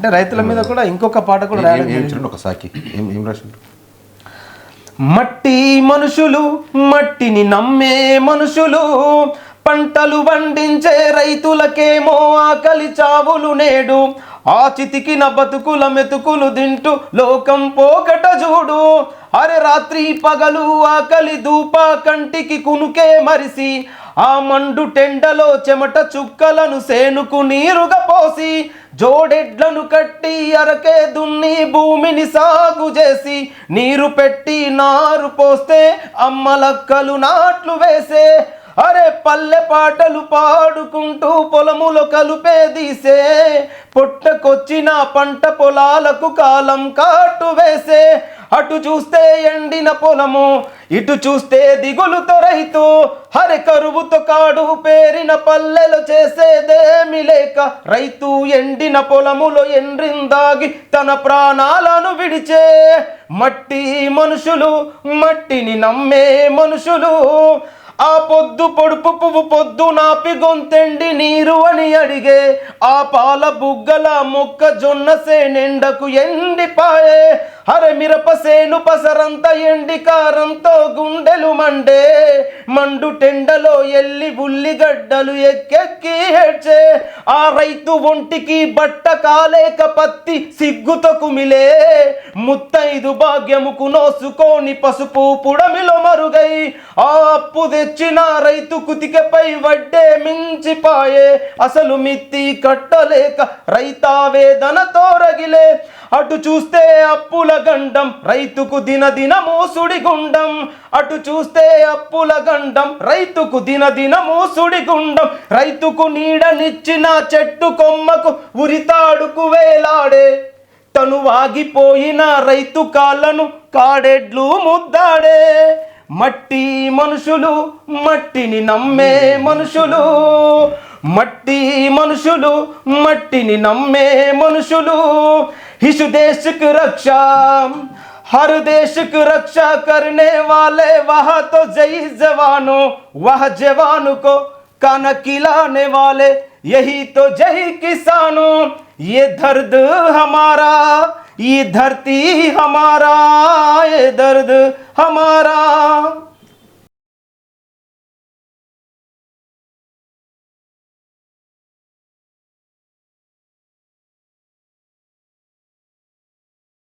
అంటే రైతుల మీద కూడా ఇంకొక పాట కూడా రాయడం ఏం ఏం రాసిండు? మట్టి మనుషులు మట్టిని నమ్మే మనుషులు పంటలు పండించే రైతులకేమో ఆకలి చావులు నేడు. ఆ చితికిన బతుకుల మెతుకులు తింటూ లోకం పోకట చూడు. అరే రాత్రి పగలు ఆకలి దూప కంటికి కునుకే మరిసి ఆ మండు టెండలో చెమట చుక్కలను సేనుకు నీరుగా పోసి జోడెడ్లను కట్టి అరకే దున్ని భూమిని సాగు చేసి నీరు పెట్టి నారు పోస్తే అమ్మలక్కలు నాట్లు వేసే అరే పల్లె పాటలు పాడుకుంటూ పొలములో కలుపే దీసే పొట్టకొచ్చిన పంట పొలాలకు కాలం కాటు వేసే అటు చూస్తే ఎండిన పొలము ఇటు చూస్తే దిగులుతో రైతు హరి కరువుతో కాడు పేరిన పల్లెలు చేసేదేమి లేక రైతు ఎండిన పొలములో ఎండ్రిందాగి తన ప్రాణాలను విడిచే మట్టి మనుషులు మట్టిని నమ్మే మనుషులు. ఆ పొద్దు పొడుపు పువ్వు పొద్దు నాపి గొంతెండి నీరు అని అడిగే ఆ పాల బుగ్గల మొక్కజొన్న సేనెండకు ఎండిపాయే. అరే మిరప పసరంత ఎండి కారంతో గుండెలు మండే. మండు టెండలో ఎల్లి ఉల్లిగడ్డలు ఎక్కెక్కి హెడ్చే. ఆ రైతు ఒంటికి బట్ట కాలేక పత్తి సిగ్గుతో కుమిలే ముత్తైదు భాగ్యముకు నోసుకొని పసుపు పుడమిలో మరుగై. ఆ అప్పు తెచ్చిన రైతు కుతికపై వడ్డే మించిపాయే అసలు మిత్తి కట్టలేక రైతావేదన తోరగిలే. అటు చూస్తే అప్పుల గండం రైతుకు దిన దినము సుడిగుండం. అటు చూస్తే అప్పుల గండం రైతుకు దిన దినము సుడిగుండం. రైతుకు నీడనిచ్చిన చెట్టు కొమ్మకు ఉరితాడుకు వేలాడే. తను వాగిపోయిన రైతు కాళ్ళను కాడెడ్లు ముద్దాడే. మట్టి మనుషులు మట్టిని నమ్మే మనుషులు. మట్టి మనుషులు మట్టిని నమ్మే మనుషులు ఇసు देश की रक्षा हर देश की रक्षा करने वाले वह तो जय जवानों वह जवान को खाना खिलाने वाले यही तो जय किसानों ये दर्द हमारा ये धरती हमारा ये दर्द हमारा